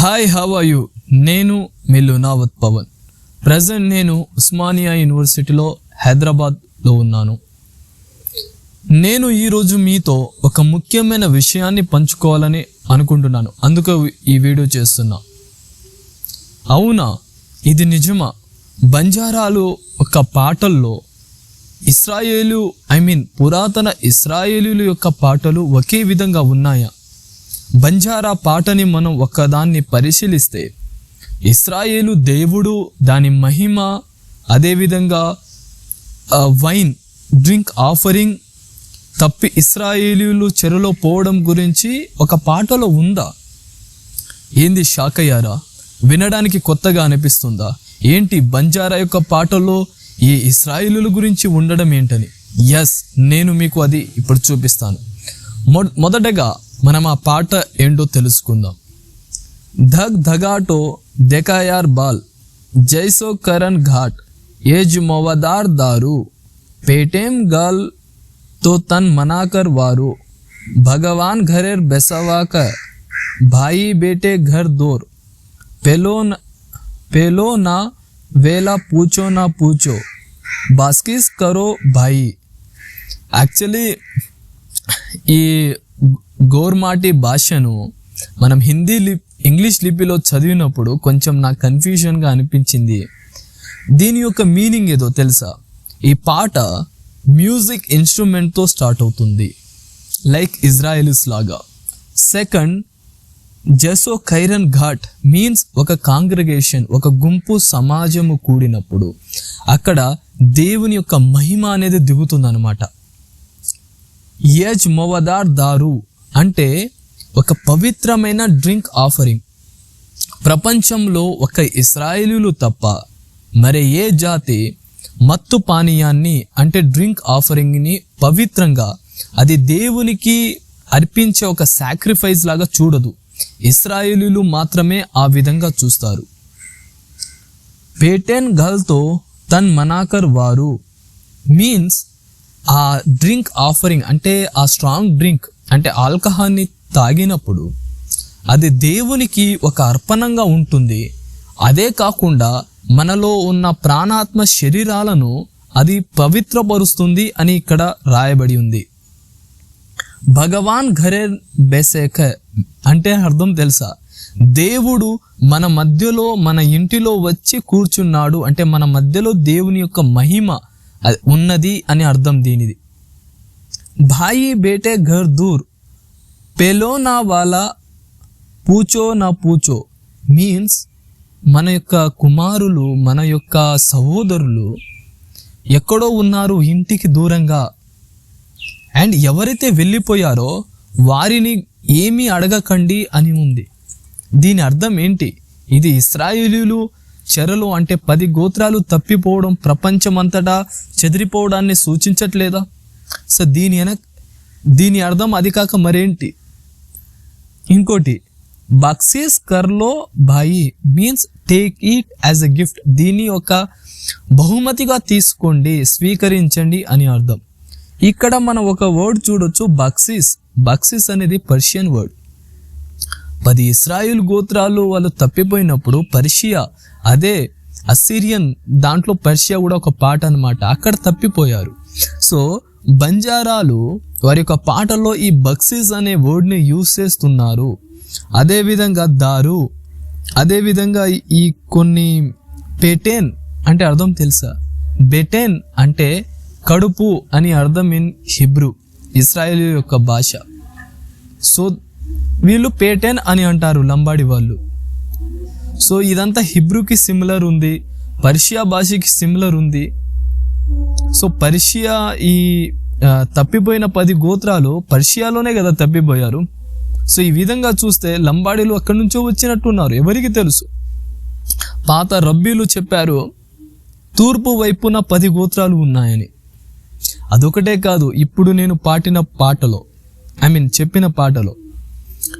Hi how are you నేను మీ Lunavath Pawan. Present నేను ఉస్మానియా యూనివర్సిటీలో హైదరాబాద్లో ఉన్నాను. నేను ఈరోజు మీతో ఒక ముఖ్యమైన విషయాన్ని పంచుకోవాలని అనుకుంటున్నాను. అందుకే ఈ వీడియో చేస్తున్నా. అవునా? ఇది నిజమా? బంజారాలు ఒక పాటల్లో ఇస్రాయేలు ఐ మీన్ పురాతన ఇస్రాయేలు యొక్క పాటలు ఒకే విధంగా ఉన్నాయా? బంజారా పాటని మనం ఒక్కదాన్ని పరిశీలిస్తే ఇస్రాయేలు దేవుడు దాని మహిమ అదేవిధంగా వైన్ డ్రింక్ ఆఫరింగ్ తప్పి ఇస్రాయేలీలు చెరులో పోవడం గురించి ఒక పాటలో ఉందా? ఏంది షాక్ అయ్యారా వినడానికి కొత్తగా అనిపిస్తుందా? ఏంటి బంజారా యొక్క పాటలో ఈ ఇస్రాయిలుల గురించి ఉండడం ఏంటని? ఎస్ నేను మీకు అది ఇప్పుడు చూపిస్తాను. మొ- మొదటగా మనం ఆ పాట ఏంటో తెలుసుకుందాం ధగ్ ధగాటో దెకాయార్ బాల్ జైసో కరణ్ ఘాట్ ఏజ్ మొవదార్ దారు పేటేం గాల్ तो तन मनाकर वारो भगवान घरेर बेसवा कर भाई बेटे घर दूर पेलो न पेलो ना वेला पूछो ना पूछो बास्किस करो भाई యాక్చువల్లీ ఈ గోర్మాటి భాషను మనం హిందీ లిప్ ఇంగ్లీష్ లిపిలో చదివినప్పుడు కొంచెం నాకు కన్ఫ్యూజన్గా అనిపించింది. దీని యొక్క మీనింగ్ ఏదో తెలుసా? ఈ పాట మ్యూజిక్ ఇన్స్ట్రుమెంట్తో స్టార్ట్ అవుతుంది. లైక్ ఇజ్రాయెలిస్ లాగా. సెకండ్ జసో ఖైరన్ ఘాట్ మీన్స్ ఒక కాంగ్రిగేషన్ ఒక గుంపు సమాజము కూడినప్పుడు. అక్కడ దేవుని యొక్క మహిమ అనేది దిగుతుందన్నమాట. యజ్ మొవదార్ దారు అంటే ఒక పవిత్రమైన డ్రింక్ ఆఫరింగ్. ప్రపంచంలో ఒక ఇస్రాయేలీలు తప్ప మరి ఏ జాతి మత్తు పానీయాన్ని అంటే డ్రింక్ ఆఫరింగ్ని పవిత్రంగా అది దేవునికి అర్పించే ఒక సాక్రిఫైస్ లాగా చూడదు. ఇస్రాయేలీలు మాత్రమే ఆ విధంగా చూస్తారు. పేటెన్ గల్తో తన్ మనాకర్ వారు మీన్స్ ఆ డ్రింక్ ఆఫరింగ్ అంటే ఆ స్ట్రాంగ్ డ్రింక్ అంటే ఆల్కహాల్ని తాగినప్పుడు అది దేవునికి ఒక అర్పణంగా ఉంటుంది. అదే కాకుండా మనలో ఉన్న ప్రాణాత్మ శరీరాలను అది పవిత్రపరుస్తుంది అని ఇక్కడ రాయబడి ఉంది. భగవాన్ ఘరే బెసేక అంటే అర్థం తెలుసా? దేవుడు మన మధ్యలో మన ఇంటిలో వచ్చి కూర్చున్నాడు అంటే మన మధ్యలో దేవుని యొక్క మహిమ అది ఉన్నది అని అర్థం దీనిది. భాయి బేటే ఘర్ దూర్ పెలో నా వాలా పూచో నా పూచో మీన్స్ మన యొక్క కుమారులు మన యొక్క సహోదరులు ఎక్కడో ఉన్నారు ఇంటికి దూరంగా. అండ్ ఎవరైతే వెళ్ళిపోయారో వారిని ఏమీ అడగకండి అని ఉంది. దీని అర్థం ఏంటి? ఇది ఇస్రాయేలీలు చెరలు అంటే పది గోత్రాలు తప్పిపోవడం ప్రపంచమంతటా చెదిరిపోవడాన్ని సూచించట్లేదా? సో దీని వెనక్ దీని అర్థం అది కాక మరేంటి? ఇంకోటి బక్సీస్ కర్లో బాయి means take it as a gift దీన్ని ఒక బహుమతిగా తీసుకోండి స్వీకరించండి అని అర్థం. ఇక్కడ మనం ఒక వర్డ్ చూడొచ్చు బక్సీస్. బక్సీస్ అనేది పర్షియన్ వర్డ్ పది ఇస్రాయిల్ గోత్రాలు వాళ్ళు తప్పిపోయినప్పుడు పర్షియా అదే అసిరియన్ దాంట్లో పర్షియా కూడా ఒక పాట అనమాట అక్కడ తప్పిపోయారు. సో బంజారాలు వారి యొక్క పాటల్లో ఈ బక్సీస్ అనే వర్డ్ని యూజ్ చేస్తున్నారు. అదేవిధంగా దారు అదేవిధంగా ఈ కొన్ని పెటెన్ అంటే అర్థం తెలుసా? బెటెన్ అంటే కడుపు అని అర్థం ఇన్ హిబ్రూ ఇస్రాయేల్ యొక్క భాష. సో వీళ్ళు పేటెన్ అని అంటారు లంబాడి వాళ్ళు. సో ఇదంతా హిబ్రూకి సిమిలర్ ఉంది పర్షియా భాషకి సిమిలర్ ఉంది. సో పర్షియా ఈ తప్పిపోయిన పది గోత్రాలు పర్షియాలోనే కదా తప్పిపోయారు. సో ఈ విధంగా చూస్తే లంబాడీలు అక్కడి నుంచో వచ్చినట్టున్నారు. ఎవరికి తెలుసు? పాత రబ్బీలు చెప్పారు తూర్పు వైపున పది గోత్రాలు ఉన్నాయని. అదొకటే కాదు ఇప్పుడు నేను పాటిన పాటలో ఐ మీన్ చెప్పిన పాటలో.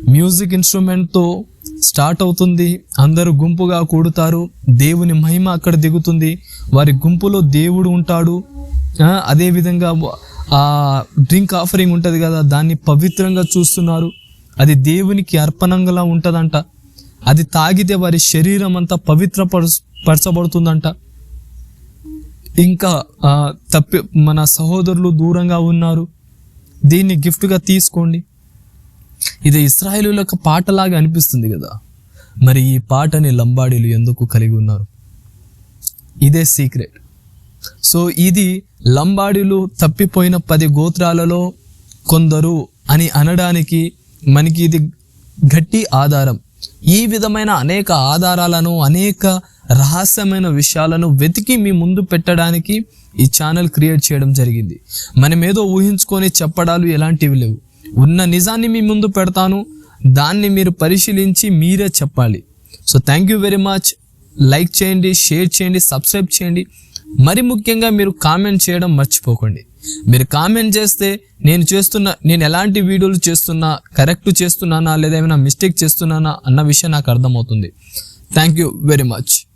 మ్యూజిక్ ఇన్స్ట్రుమెంట్తో స్టార్ట్ అవుతుంది అందరూ గుంపుగా కూడుతారు దేవుని మహిమ అక్కడ దిగుతుంది వారి గుంపులో దేవుడు ఉంటాడు. అదేవిధంగా ఆ డ్రింక్ ఆఫరింగ్ ఉంటుంది కదా దాన్ని పవిత్రంగా చూస్తున్నారు. అది దేవునికి అర్పణంగా ఉంటుందంట. అది తాగితే వారి శరీరం అంతా పవిత్ర పరచబడుతుందంట. ఇంకా తప్పి మన సహోదరులు దూరంగా ఉన్నారు. దీన్ని గిఫ్ట్గా తీసుకోండి. ఇది ఇస్రాయేలులకు పాటలాగా అనిపిస్తుంది కదా. మరి ఈ పాటని లంబాడీలు ఎందుకు కలిగి ఉన్నారు? ఇదే సీక్రెట్. సో ఇది లంబాడీలు తప్పిపోయిన పది గోత్రాలలో కొందరు అని అనడానికి మనకి ఇది గట్టి ఆధారం. ఈ విధమైన అనేక ఆధారాలను అనేక రహస్యమైన విషయాలను వెతికి మీ ముందు పెట్టడానికి ఈ ఛానల్ క్రియేట్ చేయడం జరిగింది. మనం ఏదో ఊహించుకొని చెప్పడాలు ఎలాంటివి లేవు. ఉన్న నిజాన్ని మీ ముందు పెడతాను దాన్ని మీరు పరిశీలించి మీరే చెప్పాలి. So thank you very much like చేయండి షేర్ చేయండి సబ్స్క్రైబ్ చేయండి. మరి ముఖ్యంగా మీరు కామెంట్ చేయడం మర్చిపోకండి. మీరు కామెంట్ చేస్తే నేను చేస్తున్న నేను ఎలాంటి వీడియోలు చేస్తున్నా కరెక్ట్ చేస్తున్నానా లేదా ఏమైనా మిస్టేక్ చేస్తున్నానా అన్న విషయం నాకు అర్థమవుతుంది. Thank you very much